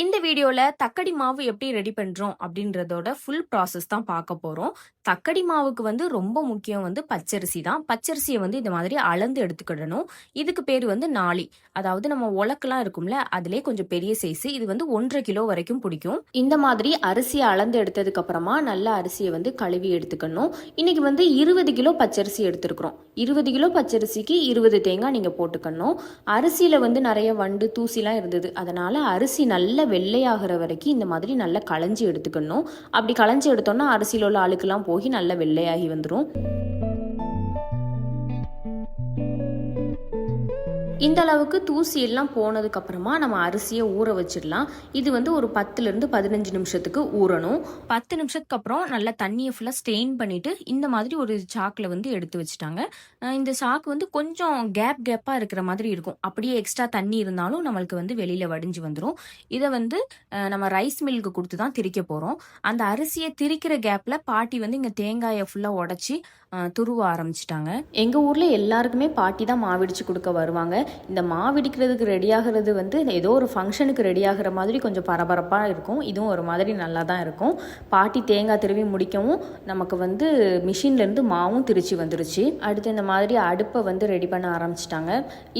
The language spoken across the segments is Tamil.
இந்த வீடியோவில் தக்கடி மாவு எப்படி ரெடி பண்ணுறோம் அப்படின்றதோட ஃபுல் ப்ராசஸ் தான் பார்க்க போகிறோம் தக்கடி மாவுக்கு வந்து ரொம்ப முக்கியம் வந்து பச்சரிசி தான். பச்சரிசியை வந்து இந்த மாதிரி அளந்து எடுத்துக்கிடணும். இதுக்கு பேர் வந்து நாளி. அதாவது நம்ம உலக்கெல்லாம் இருக்கும்ல அதிலே கொஞ்சம் பெரிய சைஸ் இது வந்து ஒன்றரை கிலோ வரைக்கும் பிடிக்கும். இந்த மாதிரி அரிசியை அளந்து எடுத்ததுக்கு அப்புறமா நல்ல அரிசியை வந்து கழுவி எடுத்துக்கணும். இன்னைக்கு வந்து இருபது கிலோ பச்சரிசி எடுத்துருக்குறோம். இருபது கிலோ பச்சரிசிக்கு இருபது தேங்காய் நீங்கள் போட்டுக்கணும். அரிசியில் வந்து நிறைய வண்டு தூசிலாம் இருந்தது. அதனால் அரிசி நல்ல வெள்ளையாகிற வரைக்கும் இந்த மாதிரி நல்லா களைஞ்சி எடுத்துக்கணும். அப்படி களைஞ்சி எடுத்தோன்னா அரிசியில் உள்ள அழுக்கெல்லாம் போய் நல்லா வெள்ளையாகி வந்துடும் இந்த அளவுக்கு தூசி எல்லாம் போனதுக்கு அப்புறமா நம்ம அரிசியை ஊற வச்சிடலாம். இது வந்து ஒரு பத்துலேருந்து பதினஞ்சு நிமிஷத்துக்கு ஊறணும். பத்து நிமிஷத்துக்கு அப்புறம் நல்லா தண்ணியை ஃபுல்லாக ஸ்டெயின் பண்ணிட்டு இந்த மாதிரி ஒரு சாக்கில் வந்து எடுத்து வச்சுட்டாங்க. இந்த சாக்கு வந்து கொஞ்சம் கேப் கேப்பாக இருக்கிற மாதிரி இருக்கும். அப்படியே எக்ஸ்ட்ரா தண்ணி இருந்தாலும் நம்மளுக்கு வந்து வெளியில் வடிஞ்சு வந்துடும் இதை வந்து நம்ம ரைஸ் மில்க்கு கொடுத்து தான் திரிக்க போகிறோம் அந்த அரிசியை திரிக்கிற கேப்பில் பாட்டி வந்து இங்கே தேங்காயை ஃபுல்லாக உடச்சி துருவ ஆரம்பிச்சிட்டாங்க. எங்கள் ஊரில் எல்லாருக்குமே பாட்டி தான் மாவிடிச்சு கொடுக்க வருவாங்க. இந்த மாவிடிக்கிறதுக்கு ரெடி ஆகிறது வந்து ஏதோ ஒரு ஃபங்க்ஷனுக்கு ரெடி ஆகிற மாதிரி கொஞ்சம் பரபரப்பாக இருக்கும். இதுவும் ஒரு மாதிரி நல்லா தான் இருக்கும். பாட்டி தேங்காய் திருவி முடிக்கவும் நமக்கு வந்து மிஷின்லேருந்து மாவும் திருச்சி வந்துருச்சு. அடுத்து இந்த மாதிரி அடுப்பை வந்து ரெடி பண்ண ஆரம்பிச்சிட்டாங்க.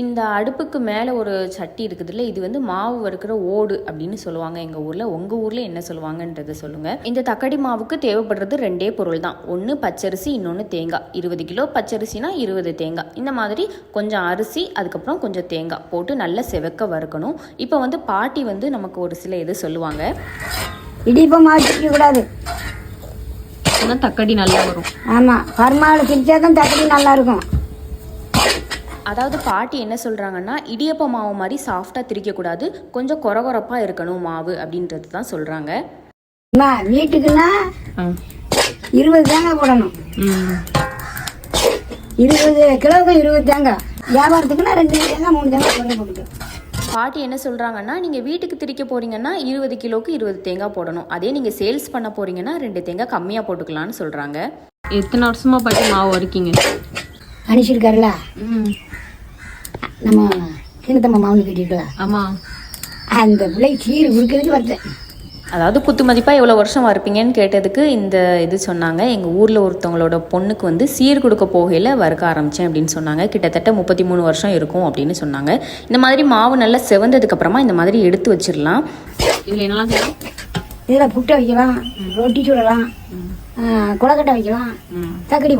இந்த அடுப்புக்கு மேலே ஒரு சட்டி இருக்குதுல்ல இது வந்து மாவு வறுக்கிற ஓடு அப்படின்னு சொல்லுவாங்க. எங்கள் ஊரில் உங்கள் ஊரில் என்ன சொல்லுவாங்கன்றதை சொல்லுங்கள் இந்த தக்கடி மாவுக்கு தேவைப்படுறது ரெண்டே பொருள் தான். ஒன்று பச்சரிசி இன்னொன்று தேங்காய். இருபது கிலோ பச்சரிசினா இருபது தேங்காய். இந்த மாதிரி கொஞ்சம் அரிசி அதுக்கப்புறம் கொஞ்சம் தேங்காய் போட்டு நல்லா செவக்க வறுக்கணும். இப்போ வந்து பாட்டி வந்து நமக்கு ஒரு சில இது சொல்லுவாங்க. இடிப்பை மாற்றிக்க கூடாது. ஆனால் தக்கடி நல்லா வரும். ஆமாம் பருமாவில் பிரித்தா தான் தக்கடி நல்லா இருக்கும். அதாவது பாட்டி என்ன சொல்கிறாங்கன்னா இடியப்ப மாவு மாதிரி சாஃப்டாக திரிக்கக்கூடாது கொஞ்சம் கொரகொரப்பாக இருக்கணும் மாவு அப்படின்றது தான் சொல்கிறாங்க அம்மா வீட்டுக்குன்னா இருபது தேங்காய் போடணும். இருபது கிலோவுக்கு இருபது தேங்காய். வியாபாரத்துக்குன்னா ரெண்டு தேங்காய் மூணு தேங்காய் போட போட்டுட்டு பாட்டி என்ன சொல்கிறாங்கன்னா நீங்கள் வீட்டுக்கு திரிக்க போகிறீங்கன்னா இருபது கிலோக்கு இருபது தேங்காய் போடணும். அதே நீங்கள் சேல்ஸ் பண்ண போகிறீங்கன்னா ரெண்டு தேங்காய் கம்மியாக போட்டுக்கலாம்னு சொல்கிறாங்க எத்தனை வருஷமா பாட்டி மாவு வரைக்கீங்க அனுப்பிச்சிருக்காருல நம்ம சின்னத்தம்மா மாவுனு கட்டிருக்கலாம் ஆமா. அந்த பிள்ளை சீர் கொடுக்கறதுக்கு வந்தேன் அதாவது குத்து மதிப்பாக எவ்வளோ வருஷம் வறுப்பீங்கன்னு கேட்டதுக்கு இந்த இது சொன்னாங்க. எங்கள் ஊரில் ஒருத்தவங்களோட பொண்ணுக்கு வந்து சீர் கொடுக்க போகையில் வறுக்க ஆரம்பித்தேன் அப்படின்னு சொன்னாங்க. கிட்டத்தட்ட முப்பத்தி மூணு வருஷம் இருக்கும் அப்படின்னு சொன்னாங்க. இந்த மாதிரி மாவு நல்லா செவந்ததுக்கப்புறமா இந்த மாதிரி எடுத்து வச்சிடலாம். இதுல என்னெல்லாம் இதில் புட்டை வைக்கலாம் ரொட்டி சுடலாம் வைக்கலாம்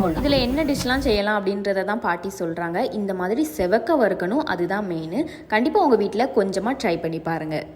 போடலாம். இதில் என்ன டிஷ்லாம் செய்யலாம் அப்படின்றத தான் பாட்டி சொல்கிறாங்க இந்த மாதிரி செவக்க வறுக்கணும் அதுதான் மெயின் கண்டிப்பாக உங்கள் வீட்டில் கொஞ்சமாக ட்ரை பண்ணி பாருங்கள்